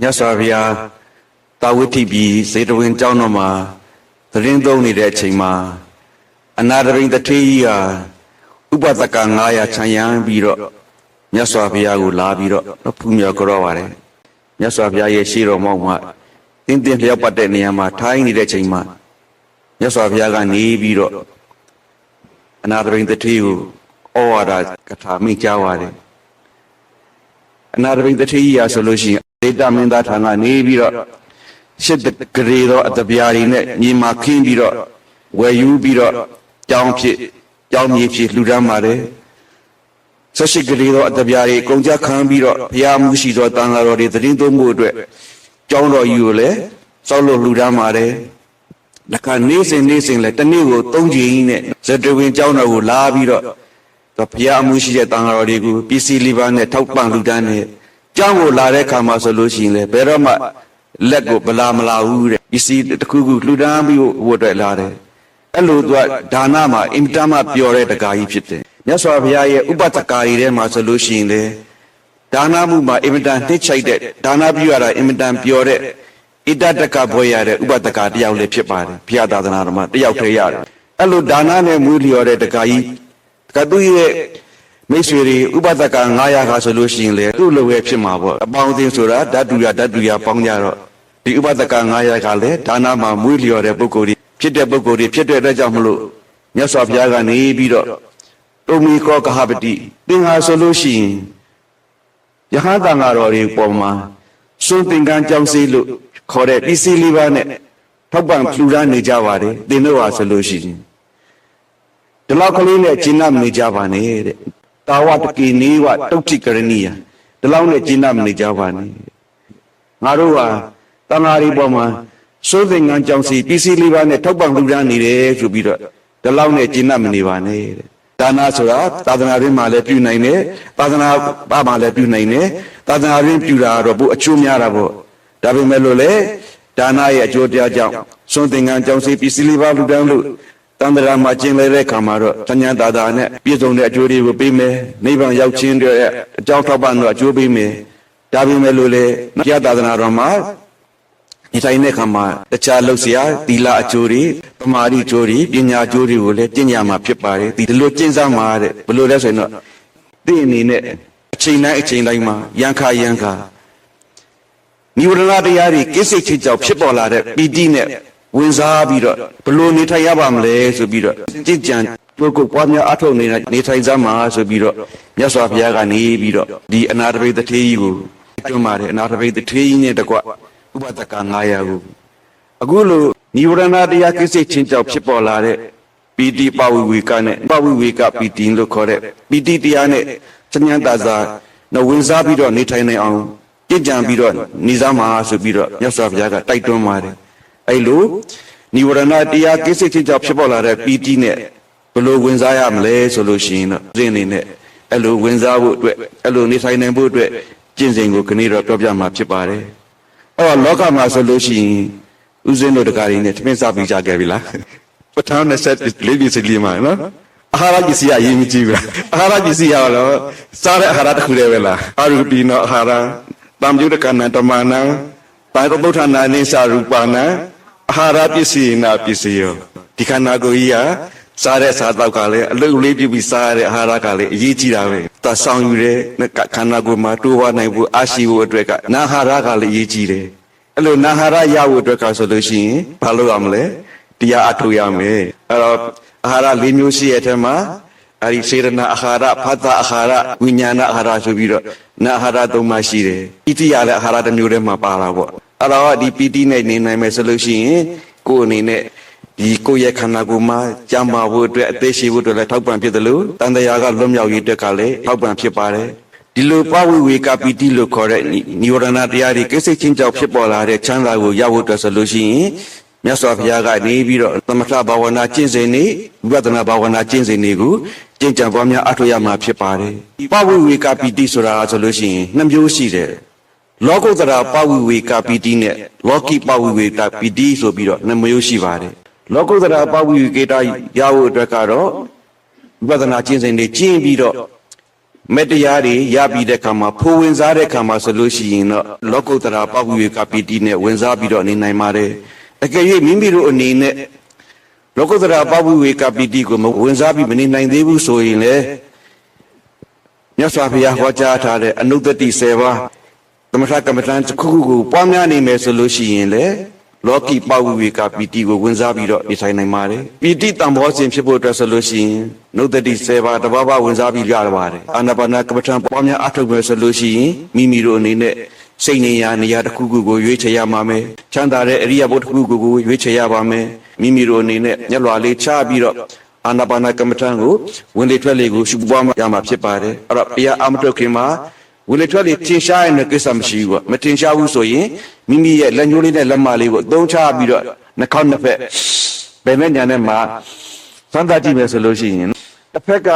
မြတ်စွာဘုရားတာဝတိပြည်စေတဝင်ကျောင်းတော်မှာသတင်းသုံးနေတဲ့အချိန်မှာအနာတရိန်တထေးကြီးဟာဥပဒက900ခြံရမ်းပြီးတော့မြတ်စွာဘုရားကိုလာပြီးတော့ဖူးမြော်ကြောပါတယ်မြတ်စွာဘုရားရဲ့ရှေ့တော်မောက်မှာတင်းတင်းလျောက်ပတ်တဲ့နေရာမှာထိုင်းနေတဲ့အချိန်မှာမြတ်စွာဘုရားကနေပြီးတော့အနာတရိန်တထေးကိုဩဝါဒကထာမိန့်ကြားပါတယ်အနာရဘိတ္တိယဆိုလို့ရှိရင် ဒေတာမင်းသားဌာနနေပြီးတော့ရှစ်ဂရေသောအတပြားတွေနဲ့ညီမခင်းပြီးတော့ဝယ်ယူပြီးတော့ကြောင်းဖြစ်ကြောင်းမြေဖြစ်လှူဒန်းပါတယ်ဆက်ရှိဂရေသောအတပြားတွေကုန်ကြခံပြီးတော့ဘုရားမှုရှိသောတန်ဃာတော်တွေသတင်းသုံးမှုအတွက်ကြောင်းတော်ကြီးကိုလည်းစောက်လို့လှူဒန်းပါတယ်လက္ခနေစဉ်နေစဉ်လည်းတနေ့ကို၃ချိန်နဲ့ဇတဝင်ကြောင်းတော်ကိုလာပြီးတော့တော့ဘုရားအမှုရှိတဲ့တန်ဃာတော်တွေကိုပစ္စည်းလေးပါးနဲ့ထောက်ပံ့လူတန်းနဲ့ ကြောင်းကိုလာတဲ့ခါမှာဆိုလို့ရှိရင်လေဘယ်တော့မှလက်ကိုဗလာမလာဘူးတဲ့ပစ္စည်းတစ်ခုခုလူတန်းပြီးဖို့အတွက်လာတယ်အဲ့လိုသူကဒါနမှာအင်တမပျော်တဲ့တကာကြီးဖြစ်တယ်မြတ်စွာဘုရားရဲ့ဥပတကာကြီးထဲမှာဆိုလို့ရှိရင်လေဒါနမှုမှာအင်တန်နှိမ့်ချိုက်တဲ့ဒါနပြုရတာအင်တန်ပျော်တဲ့ဣတတကဘွေရတဲ့ဥပတကာတယောက်လည်းဖြစ်ပါတယ်ဘုရားသာသနာတော်မှာတယောက်တည်းရတယ်အဲ့လိုဒါနနဲ့မွေးလျော်တဲ့တကာကြီးကသူရဲ့ မိတ်ဆွေတွေဥပဒက900ခါဆိုလို့ရှိရင်လေသူ့လိုပဲဖြစ်မှာပေါ့အပေါင်းအသင်းဆိုတာဓာတုရဓာတုရပေါင်းကြတော့ဒီဥပဒက900ခါလေဒါနမှာမွေးလျော်တဲ့ပုဂ္ဂိုလ်တွေဖြစ်တဲ့ပုဂ္ဂိုလ်တွေဖြစ်တဲ့အတွက်ကြောင့်မလို့မြတ်စွာဘုရားကနေပြီးတော့တုံမီကောကဟပတိသင်္ဟာဆိုလို့ရှိရင်ယဟန်တန်ဃာတော်တွေပေါ်မှာစွန့်သင်္ကန်းကြောင်းစေးလို့ခေါ်တဲ့ပစ္စည်းလေးပါးနဲ့ထောက်ပံ့လှူဒါန်းနေကြပါတယ်သင်တို့ဟာဆိုလို့ရှိရင်ဒီလောက်ကလေးနဲ့ကျင့်မနေကြပါနဲ့တဲ့ တာဝတကေနေဝတုတ်တိကရဏီယဒီလောက်နဲ့ကျင့်မနေကြပါနဲ့ငါတို့ဟာတန်ဃာရီပေါ်မှာစိုးသင်္ကန်းကြောင့်စီပစ္စည်းလေးပါးနဲ့ထောက်ပံ့လူဒန်းနေတယ်ဆိုပြီးတော့ဒီလောက်နဲ့ကျင့်မနေပါနဲ့တဲ့ဒါနဆိုတာသာသနာ့ရင်းမှာလည်းပြုနိုင်တယ်သာသနာ့ဘာမှာလည်းပြုနိုင်တယ်သာသနာ့ရင်းပြုတာတော့ဘုအချိုးများတာပေါ့ဒါပေမဲ့လို့လေဒါနရဲ့အကျိုးတရားကြောင့်စွန့်သင်္ကန်းကြောင့်စီပစ္စည်းလေးပါးလူဒန်းလို့ တန်တရာမှာကျင်လဲတဲ့ခါမှာတော့တညာတာတာနဲ့ပြည့်စုံတဲ့အကျိုးတွေကိုပေးမယ်နိဗ္ဗာန်ရောက်ခြင်းတွေအကြောင်းထောက်ပံ့တော့အကျိုးပေးမယ်ဒါပေမဲ့လို့လေဘုရားသာသနာတော်မှာဒီတိုင်းတဲ့ခါမှာတခြားလှုပ်ရှားသီလအကျိုးတွေပမာတိအကျိုးတွေပညာအကျိုးတွေကိုလည်းကျင့်ကြမှာဖြစ်ပါတယ်ဒီလိုကျင့်စားမှာတဲ့ဘယ်လိုလဲဆိုရင်တော့သင်အနေနဲ့အချိန်တိုင်းအချိန်တိုင်းမှာယံခါယံခါနိဝရဏတရားတွေကိစ္စချင်းကြောင့်ဖြစ်ပေါ်လာတဲ့ပီတိနဲ့ ဝင်စားပြီးတော့ဘလို့နေထိုင်ရပါမလဲဆိုပြီးတော့ကြည်ကြံကိုယ်ကိုပွားများအထောက်နေတဲ့နေထိုင်စမ်းမှာဆိုပြီးတော့မြတ်စွာဘုရားကနေပြီးတော့ဒီအနာတပိတထေးကြီးကိုကျွမ်းပါတယ်အနာတပိတထေးကြီးနဲ့တကွဥပဒက900ကိုအခုလိုနိဝရဏတရားကိစ္စချင်းကြောင့်ဖြစ်ပေါ်လာတဲ့ပီတိပဝိဝေကနဲ့ပဝိဝေကပီတိလို့ခေါ်တဲ့ပီတိတရားနဲ့စဉ္ညာတာစာနဲ့ဝင်စားပြီးတော့နေထိုင်နိုင်အောင်ကြင်ကြံပြီးတော့နေစားမှာဆိုပြီးတော့မြတ်စွာဘုရားကတိုက်တွန်းပါတယ် အဲ့လိုនិဝရဏတရားကိစ္စချင်းကြောင့်ဖြစ်ပေါ်လာတဲ့ပီတိနဲ့ဘယ်လိုဝင်စားရမလဲဆိုလို့ရှိရင်တော့ဇင်းအနေနဲ့အဲ့လိုဝင်စားဖို့အတွက်အဲ့လိုနေထိုင်နိုင်ဖို့အတွက်ကျင့်စဉ်ကိုခဏတော့ပြောပြမှာဖြစ်ပါတယ်အဲ့တော့လောကမှာဆိုလို့ရှိရင်ဥစဉ်တို့တကားတွေနဲ့သမင်းစားပြီးကြခဲ့ပြီလားပထမနဲ့ဆက်လေးပြစီလေးမှာနော်အာဟာရပစ္စည်းအရေးမကြီးဘူးလားအာဟာရပစ္စည်းရတော့စားတဲ့အာဟာရတစ်ခုတည်းပဲလားအာရူပီနောအာဟာရတံပြုတကနာတမနာတာရပုဋ္ဌာနာနိသရူပနာ အာဟာရပစ္စည်းနာပစ္စည်းယောဒီခန္ဓာကိုယ်ကြီးဟာစားတဲ့စားတော့ကလည်းအလုတ်လေးပြပြီးစားရတဲ့အာဟာရကလည်းအရေးကြီးတာပဲသဆောင်ယူတဲ့ခန္ဓာကိုယ်မှာတိုးဝါနိုင်ဖို့အာရှိဖို့အတွက်ကနာဟာရကလည်းအရေးကြီးတယ်အဲ့လိုနာဟာရရဖို့အတွက်ကဆိုလို့ရှိရင်ဘာလုပ်ရမလဲတရားအထုတ်ရမယ်အဲ့တော့အာဟာရ၄မျိုးရှိရဲ့အထက်မှာအဲ့ဒီစေရနာအာဟာရဖတ်တာအာဟာရဝိညာဏအာဟာရဆိုပြီးတော့နာအာဟာရသုံးပါရှိတယ်ပီတိရလည်းအာဟာရတစ်မျိုးတည်းမှာပါတာပေါ့ အဲ့တော့ဒီပီတိနဲ့နေနိုင်မယ်ဆိုလို့ရှိရင်ကိုယ်အနေနဲ့ဒီကိုယ့်ရဲ့ခန္ဓာကိုယ်မှာကြံပါဖို့အတွက်အသေးရှိဖို့အတွက်လည်းထောက်ပံ့ဖြစ်တယ်လို့တန်တရားကလွတ်မြောက်ရေးအတွက်ကလည်းထောက်ပံ့ဖြစ်ပါတယ်ဒီလိုပဝိဝေကပီတိလို့ခေါ်တဲ့နိဝရဏတရားတွေကိစ္စချင်းကြောင့်ဖြစ်ပေါ်လာတဲ့ချမ်းသာကိုရဖို့အတွက်ဆိုလို့ရှိရင်မြတ်စွာဘုရားကနေပြီးတော့သမထဘာဝနာကျင့်စဉ်နေဝိပဿနာဘာဝနာကျင့်စဉ်တွေကိုကျင့်ကြံပွားများအထောက်ရမှာဖြစ်ပါတယ်ပဝိဝေကပီတိဆိုတာဆိုလို့ရှိရင်နှစ်မျိုးရှိတယ် လောကုတ္တရာပဝိဝေကပီတိနဲ့လောကီပဝိဝေကပီတိဆိုပြီးတော့နှစ်မျိုးရှိပါတယ်လောကုတ္တရာပဝိဝေကေတရဖို့အတွက်ကတော့ဝိပဿနာကျင့်စဉ်တွေကျင့်ပြီးတော့မတရားတွေရပြီးတဲ့ခါမှာဖိုးဝင်စားတဲ့ခါမှာဆိုလို့ရှိရင်တော့လောကုတ္တရာပပူေကပီတိနဲ့ဝင်စားပြီးတော့နေနိုင်ပါတယ်အကယ်၍မိမိတို့အနေနဲ့လောကုတ္တရာပပူေကပီတိကိုမဝင်စားပြီးမနေနိုင်သေးဘူးဆိုရင်လည်းမြတ်စွာဘုရားဟောကြားထားတဲ့အနုတ္တိ10ပါးသ မထကမ္မဋ္ဌာန်းတစ်ခုခုကိုပွားများနေမယ်ဆိုလို့ရှိရင်လည်းလောကီပဝိဝေကပီတိကိုဝင်စားပြီးတော့နေထိုင်နိုင်ပါတယ်ပီတိတံဘောစဉ်ဖြစ်ဖို့အတွက်ဆိုလို့ရှိရင်နုတ္တိ10ပါးတဘာဘာဝင်စားပြီးရပါတယ်အာနာပါနာကမ္မဋ္ဌာန်းပွားများအထောက်မယ်ဆိုလို့ရှိရင်မိမိတို့အနေနဲ့စိတ်နေရာနေရာတစ်ခုခုကိုရွေးချယ်ရမှာမယ်ချမ်းသာတဲ့အရိယဘုတ်တစ်ခုခုကိုရွေးချယ်ရပါမယ်မိမိတို့အနေနဲ့ညက်လွာလေးချပြီးတော့အာနာပါနာကမ္မထံကိုဝင်လေထွက်လေကိုရှုပွားရမှာဖြစ်ပါတယ်အဲ့တော့ဘုရားအမတုတ်ခင်မှာ ဝင်လေထွက်လေထင်ရှားရင်လည်းကိစ္စမရှိဘူးပေါ့မထင်ရှားဘူးဆိုရင်မိမိရဲ့လက်ညှိုးလေးနဲ့လက်မလေးကိုအသုံးချပြီးတော့နှာခေါင်းနှစ်ဖက်ဘယ်နဲ့ညာနဲ့မှသံသာကြည့်မယ်ဆိုလို့ရှိရင်တစ်ဖက်က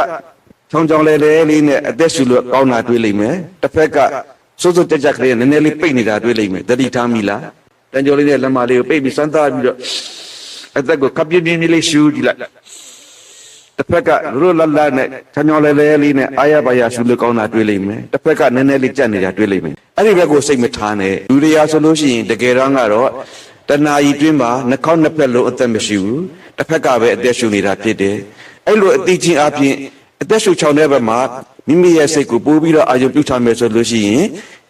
ချောင်းချောင်းလဲလဲလေးနဲ့အသက်ရှူလို့ကောင်းတာတွေးလိမ့်မယ်တစ်ဖက်ကစိုးစိုးတက်ကြက်ကလေးနည်းနည်းလေးပိတ်နေတာတွေးလိမ့်မယ်တတိထားမိလားတန်ကြောလေးနဲ့လက်မလေးကိုပိတ်ပြီးစမ်းသပ်ပြီးတော့အသက်ကိုကပ်ပြင်းပြင်းလေးရှူကြည့်လိုက် တစ်ဖက်ကရိုးလတ်လတ်နဲ့ချောင်းချောင်းလဲလဲလေးနဲ့အာရပါရရှုလို့ကောင်းတာတွေ့လိမ့်မယ်တစ်ဖက်ကနည်းနည်းလေးကြက်နေတာတွေ့လိမ့်မယ်အဲ့ဒီဘက်ကိုစိတ်မထားနဲ့လူတွေရာဆိုလို့ရှိရင်တကယ်တော့ကတော့တဏှာကြီးတွင်းမှာနှာခေါင်းနှစ်ဖက်လုံးအသက်မရှိဘူးတစ်ဖက်ကပဲအသက်ရှုနေတာဖြစ်တယ်အဲ့လိုအသိချင်းအပြင်အသက်ရှုချောင်းတဲ့ဘက်မှာမိမိရဲ့စိတ်ကိုပိုးပြီးတော့အာရုံပြုထားမယ်ဆိုလို့ရှိရင်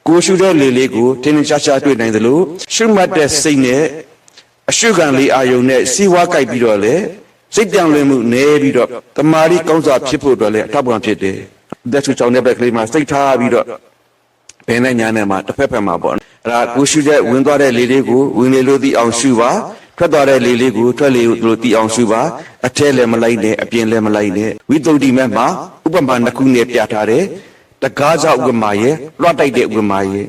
ကိုယ်ရှုတဲ့လေလေးကိုတင်းတင်းရှားရှားတွေ့နိုင်သလိုရှုမှတ်တဲ့စိတ်နဲ့အရှုခံလေးအာယုံနဲ့စီးဝါးကြိုက်ပြီးတော့လေ စိတ်ပြောင်းလဲမှုနည်းပြီးတော့တမာရီကောင်းစွာဖြစ်ဖို့အတွက်လည်းအထောက်ပံ့ဖြစ်တယ်။သက်ဆူချောင်းတဲ့ဘက်ကလေးမှာစိတ်ထားပြီးတော့ဘယ်နဲ့ညာနဲ့မှာတစ်ဖက်ဖက်မှာပေါ့။အဲ့ဒါကိုရှုတဲ့ဝင်သွားတဲ့လေလေးကိုဝင်လေလို့သိအောင်ရှုပါ။ထွက်သွားတဲ့လေလေးကိုထွက်လေလို့သိအောင်ရှုပါ။အထဲလည်းမလိုက်နဲ့အပြင်လည်းမလိုက်နဲ့ဝိသုဒ္ဓိမဲ့မှာဥပမာနှစ်ခုနဲ့ပြထားတယ်။တကားကြောင့်ဥပမာရဲ့လွှတ်တိုက်တဲ့ဥပမာရဲ့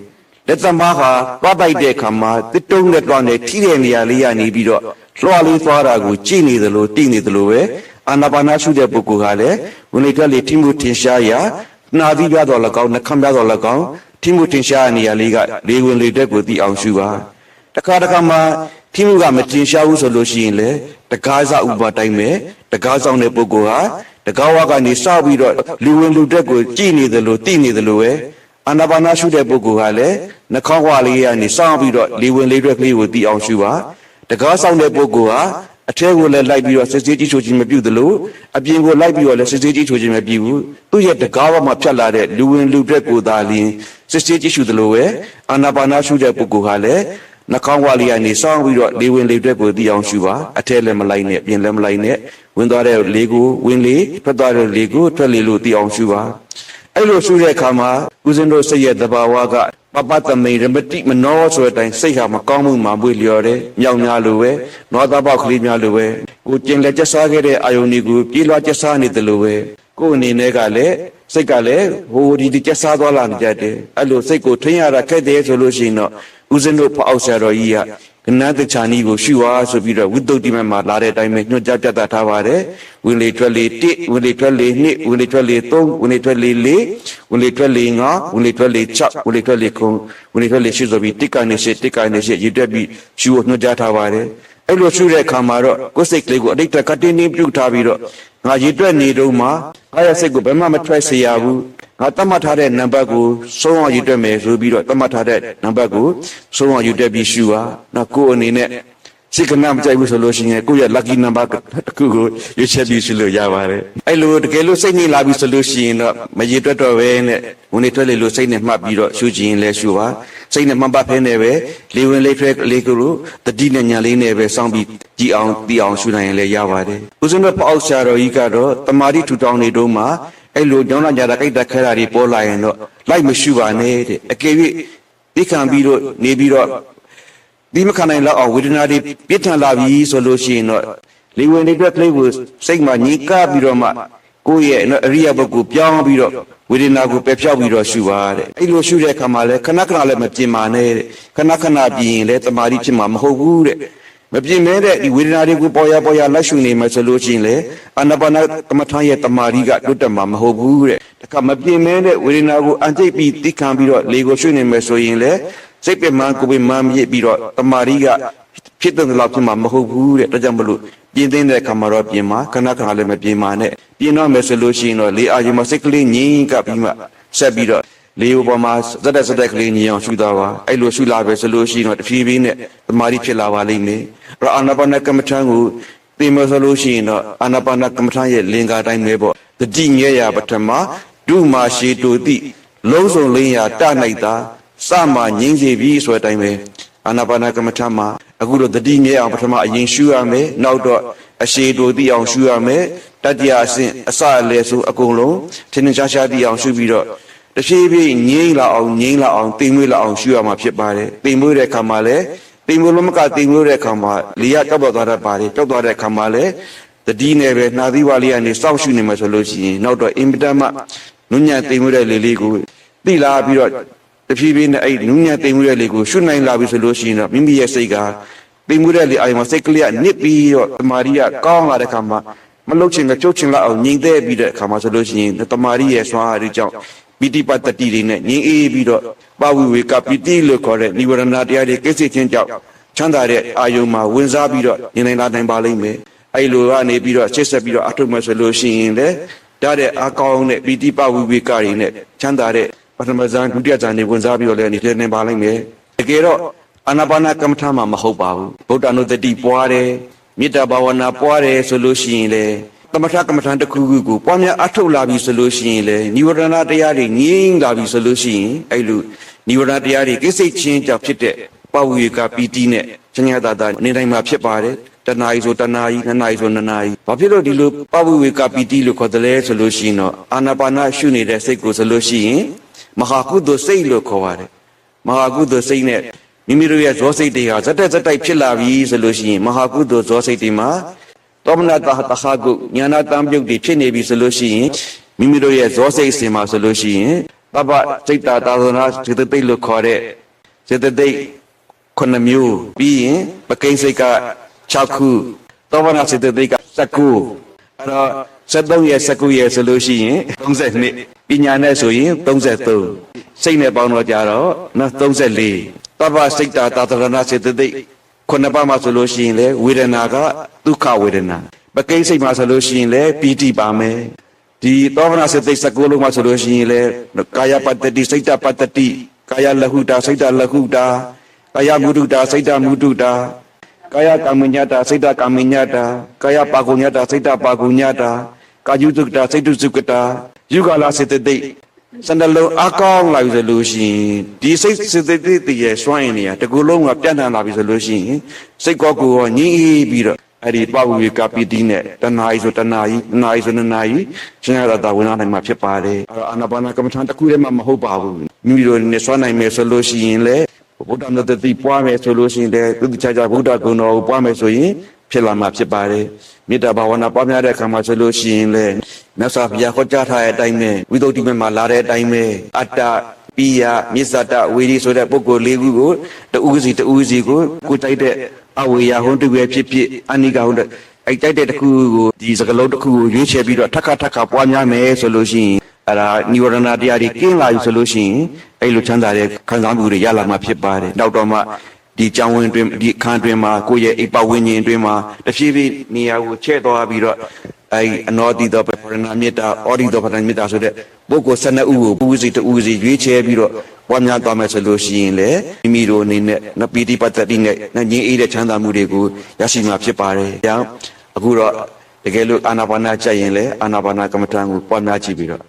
လက်သမားဟာတွားတိုက်တဲ့အခါမှာတစ်တုံးနဲ့တွားနေထိတဲ့နေရာလေးရနေပြီးတော့ လွှာလေးသွားတာကိုကြည်နေသလိုတိနေသလိုပဲအာနာပါနာရှုတဲ့ပုဂ္ဂိုလ်ကလည်းဝင်လေထွက်လေထိမှုထင်ရှားရာနှာသီးပြတော်၎င်းနှာခမ်းပြတော်၎င်းထိမှုထင်ရှားတဲ့နေရာလေးကလေဝင်လေတက်ကိုသိအောင်ရှုပါတခါတခါမှထိမှုကမထင်ရှားဘူးဆိုလို့ရှိရင်လေတကားစဥပတိုင်းပဲတကားဆောင်တဲ့ပုဂ္ဂိုလ်ဟာတကားဝါကနေစပြီးတော့လူဝင်လူတက်ကိုကြည်နေသလိုတိနေသလိုပဲအာနာပါနာရှုတဲ့ပုဂ္ဂိုလ်ကလည်းနှာခေါင်းဝါလေးကနေစောင်းပြီးတော့လေဝင်လေးရွက်ကလေးကိုတီးအောင်ရှုပါ တကားဆောင်တဲ့ပုဂ္ဂိုလ်ဟာအထဲကိုလည်းလိုက်ပြီးတော့စစ်စစ်ကြီးချိုခြင်းမပြုသလိုအပြင်ကိုလိုက်ပြီးတော့လည်းစစ်စစ်ကြီးချိုခြင်းမပြုဘူးသူ့ရဲ့တကားဝါမှာဖြတ်လာတဲ့လူဝင်လူထွက်ကိုသာလျှင်စစ်စစ်ကြီးရှုသလိုပဲအာနာပါနာရှုတဲ့ပုဂ္ဂိုလ်ကလည်းနှာခေါင်းဝါလေးကနေစောင်းပြီးတော့လေဝင်လေထွက်ကိုတီးအောင်ရှုပါအထဲလည်းမလိုက်နဲ့အပြင်လည်းမလိုက်နဲ့ဝင်သွားတဲ့လေကိုဝင်လေထွက်သွားတဲ့လေကိုထွက်လေလို့တီးအောင်ရှုပါအဲ့လိုရှုတဲ့အခါမှာဦးဇင်းတို့စိတ်ရဲ့သဘာဝက ပပတမိန်ရမတိမနောဆိုတဲ့အတိုင်းစိတ်ဟာမကောင်းမှုမှမွေလျော်တယ်မြောင်များလိုပဲနောသားပေါက်ကလေးများလိုပဲကိုကျင်လက်ကျဆားခဲ့တဲ့အာယုန်တွေကိုပြေးလွှားကျဆားနေတယ်လို့ပဲကိုယ်အနေနဲ့ကလည်း စိတ်ကလည်းဟိုဒီဒီကျဆားသွားလာနေကြတယ်အဲ့လိုစိတ်ကိုထိန်းရတာခက်တယ်ဆိုလို့ရှိရင်တော့ဦးဇင်းတို့ဖောက်ဆရာတော်ကြီးကကနတချာနီကိုရှုပါဆိုပြီးတော့ဝိတုဒ္ဓိမမှာလာတဲ့အတိုင်းပဲညွှန်ကြားပြသထားပါတယ်ဝင်လေထွက်လေ1ဝင်လေထွက်လေ2ဝင်လေထွက်လေ3ဝင်လေထွက်လေ4ဝင်လေထွက်လေ5ဝင်လေထွက်လေ6ဝင်လေထွက်လေ9ဝင်လေထွက်လေ8ဆိုပြီးတစ်ကနေ8တစ်ကနေ8ရည်တွက်ပြီးရှုဖို့ညွှန်ကြားထားပါတယ်အဲ့လိုရှုတဲ့အခါမှာတော့ကိုယ်စိတ်ကလေးကိုအတိတ်ကတင်းတင်းပြုတ်ထားပြီးတော့ ငါရည်တွက်နေတော့မှအားရစိတ်ကိုဘယ်မှမထွက်စေရဘူးငါတတ်မှတ်ထားတဲ့နံပါတ်ကိုဆုံးအောင်ရည်တွက်မယ်ဆိုပြီးတော့တတ်မှတ်ထားတဲ့နံပါတ်ကိုဆုံးအောင်ရည်တွက်ပြီးရှုပါနော်ကိုယ်အနေနဲ့ စိတ်ကနမကြိုက်ဘူးဆိုလို့ရှိရင်ကိုယ့်ရဲ့ lucky number တစ်ခုကိုရွေးချယ်ပြီးရှုလို့ရပါတယ်အဲ့လိုတကယ်လို့စိတ်နေလာပြီဆိုလို့ရှိရင်တော့မရည်တွက်တော့ပဲနဲ့ဝင်နေထွက်လေလို့စိတ်နဲ့မှတ်ပြီးတော့ရှုချင်လဲရှုပါစိတ်နဲ့မှတ်ပါဖဲနဲ့ပဲလေဝင်လေထွက်လေကိုတတိနဲ့ညာလေးနဲ့ပဲစောင့်ပြီးကြည်အောင်တီးအောင်ရှုနိုင်ရင်လည်းရပါတယ်ဦးဇင်းတို့ပေါ့ဆရာတော်ကြီးကတော့တမာတိထူထောင်နေတော့မှအဲ့လိုကြောင်းလာကြတာကြိုက်တာခဲတာတွေပေါ်လာရင်တော့လိုက်မရှုပါနဲ့တဲ့အကယ်၍သိခံပြီးတော့နေပြီးတော့ ဒီမခံနိုင်တော့အောင်ဝေဒနာတွေပြစ်ထန်လာပြီဆိုလို့ရှိရင်တော့လေဝင်တွေအတွက်ကလေးကိုစိတ်မှညှိကပ်ပြီးတော့မှကိုယ့်ရဲ့နော်အရိယာဘုတ်ကိုပြောင်းပြီးတော့ဝေဒနာကိုပယ်ဖြောက်ပြီးတော့ရှုပါတဲ့အဲ့လိုရှုတဲ့အခါမှာလည်းခဏခဏလည်းမပြင်းပါနဲ့တဲ့ခဏခဏပြင်းရင်လည်းတမာတိဖြစ်မှာမဟုတ်ဘူးတဲ့မပြင်းမဲတဲ့ဒီဝေဒနာတွေကိုပေါ်ရပေါ်ရလက်ရှုနေမှဆိုလို့ရှိရင်လေအာနာပါနကမ္မထာရဲ့တမာတိကလွတ်တက်မှာမဟုတ်ဘူးတဲ့တခါမပြင်းမဲတဲ့ဝေဒနာကိုအန်ကျိတ်ပြီးသိခံပြီးတော့လေကိုရှုနေမှဆိုရင်လေ စိတ်ပြမှန်ကိုယ်ပြမှန်မြစ်ပြီးတော့တမာတိကဖြစ်တဲ့လောက်ဖြစ်မှာမဟုတ်ဘူးတဲ့ဒါကြောင့်မလို့ပြင်းသိမ်းတဲ့ခါမှာတော့ပြင်မှာခဏခဏလည်းမပြင်ပါနဲ့ပြင်တော့မယ်ဆိုလို့ရှိရင်တော့လေအာရုံမှာစိတ်ကလေးငြိမ်ကပ်ပြီးမှဆက်ပြီးတော့လေပေါ်မှာဇက်တက်ဇက်တက်ကလေးငြိမ်အောင်ရှုသွားပါအဲ့လိုရှုလာပဲဆိုလို့ရှိရင်တော့တဖြည်းဖြည်းနဲ့တမာတိဖြစ်လာပါလိမ့်မယ်အဲ့တော့အာနာပါနကမ္မထံကိုသိမဆိုလို့ရှိရင်တော့အာနာပါနကမ္မထံရဲ့လင်္ကာတိုင်းပဲပေါ့တတိငဲရပထမဒုမာရှိတုတိလုံးစုံလင်းရာတနိုင်တာ စမှငြိမ်းစေပြီဆိုတဲ့အတိုင်းပဲအာနာပါနကမ္မထံမှာအခုတော့တတိငဲအောင်ပထမအရင်ရှုရမယ်နောက်တော့အရှိတုတိအောင်ရှုရမယ်တတိယအဆင့်အစအလယ်ဆိုအကုန်လုံးထင်းထင်းရှားရှားတိအောင်ရှုပြီးတော့တဖြည်းဖြည်းငြိမ်းလာအောင်ငြိမ်းလာအောင်တိမ်မွေးလာအောင်ရှုရမှာဖြစ်ပါတယ်တိမ်မွေးတဲ့အခါမှာလည်းတိမ်မွေးလို့မကတိမ်မွေးတဲ့အခါမှာလေရတောက်တော့သွားတတ်ပါတယ်တောက်သွားတဲ့အခါမှာလည်းတတိနဲ့ပဲနှာသီးဝါလေးကနေစောင့်ရှုနေမှာဆိုလို့ရှိရင်နောက်တော့အင်ပတမနုညံ့တိမ်မွေးတဲ့လေလေးကိုတိလာပြီးတော့ တဖြည်းဖြည်းနဲ့အဲ့နုညံ့တိမ်မွေးတဲ့လေကိုရှုနိုင်လာပြီဆိုလို့ရှိရင်တော့မိမိရဲ့စိတ်ကတိမ်မွေးတဲ့လေအာရုံမှာစိတ်ကလေးကနစ်ပြီးတော့တမာရီကကောင်းလာတဲ့အခါမှာမလုတ်ချင်ကကြုတ်ချင်လောက်အောင်ငြိမ်သက်ပြီးတဲ့အခါမှာဆိုလို့ရှိရင်တမာရီရဲ့ဆွမ်းအားတွေကြောင့်ပိဋိပတ်တတိတွေနဲ့ငြိမ်အေးပြီးတော့ပဝိဝေကပိတိလို့ခေါ်တဲ့និဝရဏတရားတွေကိစ္စချင်းကြောင့်ချမ်းသာတဲ့အာယုံမှာဝင်စားပြီးတော့နေနိုင်လာနိုင်ပါလိမ့်မယ်အဲ့လိုကနေပြီးတော့ရှေ့ဆက်ပြီးတော့အထုမှဆိုလို့ရှိရင်လေဒါတဲ့အကောင်းတဲ့ပိဋိပဝိဝေကတွေနဲ့ချမ်းသာတဲ့ပ ထမဇန်ဒုတိယဇန်တွေဝင်စားပြီးတော့လည်းနေနိုင်ပါလိမ့်မယ်တကယ်တော့အာနာပါနကမ္မထာမှာမဟုတ်ပါဘူးဗုဒ္ဓနုတတိပွားတယ်မေတ္တာဘာဝနာပွားတယ်ဆိုလို့ရှိရင်လေသမထကမ္မထန်တစ်ခုခုကိုပွားများအထုတ်လာပြီဆိုလို့ရှိရင်လေនិဝရဏတရားတွေငြိမ်းလာပြီဆိုလို့ရှိရင်အဲ့လိုនិဝရဏတရားတွေကိစ္စချင်းကြောင့်ဖြစ်တဲ့ပဝေကပီတိနဲ့ချညာတာတာနေတိုင်းမှာဖြစ်ပါတယ်တဏှာကြီးဆိုတဏှာကြီးနှစ်နာရီဆိုနှစ်နာရီဘာဖြစ်လို့ဒီလိုပဝေကပီတိလို့ခေါ်တယ်လဲဆိုလို့ရှိရင်တော့အာနာပါနရှုနေတဲ့စိတ်ကိုဆိုလို့ရှိရင် မဟာကုသိုလ်စိတ်လို့ခေါ်ပါတယ်မဟာကုသိုလ်စိတ်နဲ့မိမိတို့ရဲ့ဇောစိတ်တွေဟာဇက်တက်ဇက်တိုက်ဖြစ်လာပြီဆိုလို့ရှိရင်မဟာကုသိုလ်ဇောစိတ်တွေမှာသောမနတဟတခါကုညာနာတံပြုတ်တွေဖြစ်နေပြီဆိုလို့ရှိရင်မိမိတို့ရဲ့ဇောစိတ်အစဉ်မှာဆိုလို့ရှိရင်တပ္ပစိတ်တာသာသနာစေတသိက်လို့ခေါ်တဲ့စေတသိက်ခုနှစ်မျိုးပြီးရင်ပကိန်းစိတ်က6ခုသောမနာစေတသိက်က19အဲ့တော့ 73ရဲ့19ရဲ့ဆိုလို့ရှိရင်32ပညာနဲ့ဆိုရင်33စိတ်နဲ့ပေါင်းတော့ကြတော့နော်34တပ္ပစိတ်တာသာသနာစေတသိက်ခုနှစ်ပါးမှာဆိုလို့ရှိရင်လေဝေဒနာကဒုက္ခဝေဒနာပကိန်းစိတ်မှာဆိုလို့ရှိရင်လေပီတိပါမယ်ဒီသောမနာစေတသိက်19လုံးမှာဆိုလို့ရှိရင်လေကာယပတ္တိစိတ်တပတ္တိကာယလဟုတာစိတ်တလဟုတာကာယမုဒုတာစိတ်တမုဒုတာကာယကမ္မညတာစိတ်တကမ္မညတာကာယပါကုညတာစိတ်တပါကုညတာ ကာယုတုကတာစိတ်တုစုကတာယုဂလာစေတသိက်စန္ဒလုံးအကောင်းလာပြီဆိုလို့ရှိရင်ဒီစိတ်စေတသိက်တည်းရဲ့စွန့်ရင်နေရတကူလုံးကပြန့်နှံ့လာပြီဆိုလို့ရှိရင်စိတ်ကောကိုရောညှိပြီးတော့အဲ့ဒီပဝေကပိတိနဲ့တဏှာကြီးဆိုတဏှာကြီးတဏှာကြီးဆိုတဏှာကြီးရှင်ရတာဝင်လာနိုင်မှာဖြစ်ပါတယ်အဲ့တော့အာနာပါနာကမ္မထာတစ်ခုတည်းမှမဟုတ်ပါဘူးမိမိတို့နဲ့စွန့်နိုင်မယ်ဆိုလို့ရှိရင်လေဗုဒ္ဓမြတ်တိပွားမယ်ဆိုလို့ရှိရင်လေသူတခြားခြားဗုဒ္ဓဂုဏ်တော်ကိုပွားမယ်ဆိုရင် ဖြစ်လာမှာဖြစ်ပါတယ်မေတ္တာဘာဝနာပွားများတဲ့အခါမှာဆိုလို့ရှိရင်လေမြတ်စွာဘုရားဟောကြားထားတဲ့အတိုင်းပဲဝိသုဒ္ဓိမေမှာလာတဲ့အတိုင်းပဲအတ္တပိယမြစ္ဆတဝေဒီဆိုတဲ့ပုဂ္ဂိုလ်လေးခုကိုတူးစီတူးစီကိုကိုတိုက်တဲ့အဝေယဟွန်းတူပဲဖြစ်ဖြစ်အနိကဟွန်းအဲ့တိုက်တဲ့တစ်ခုကိုဒီစကလုံးတစ်ခုကိုရွေးချယ်ပြီးတော့ထက်ခါထက်ခါပွားများမယ်ဆိုလို့ရှိရင်အဲ့ဒါនិဝရဏတရားတွေကင်းလာပြီဆိုလို့ရှိရင်အဲ့လိုချမ်းသာတဲ့ခံစားမှုတွေရလာမှာဖြစ်ပါတယ်နောက်တော့မှ ဒီကြောင်းဝင်တွင်ဒီအခန်းတွင်မှာကိုယ့်ရဲ့အိပ်ပဝင်းကျင်တွင်မှာတဖြည်းဖြည်းနေရာကိုချဲ့သွားပြီးတော့အဲအနောတိတော်ပရဏမေတ္တာအောဒီတော်ပရဏမေတ္တာဆိုတဲ့ပုဂ္ဂိုလ်12ဦးကိုပူစီတူစီရွေးချယ်ပြီးတော့ပွားများသွားမယ်ဆိုလို့ရှိရင်လေမိမိတို့အနေနဲ့နပီတိပတ္တိနဲ့ငြင်းအေးတဲ့ချမ်းသာမှုတွေကိုရရှိမှာဖြစ်ပါတယ်။ကြောင့်အခုတော့တကယ်လို့အာနာပါနာကြက်ရင်လေအာနာပါနာကမ္မထံကိုပွားများကြည့်ပြီးတော့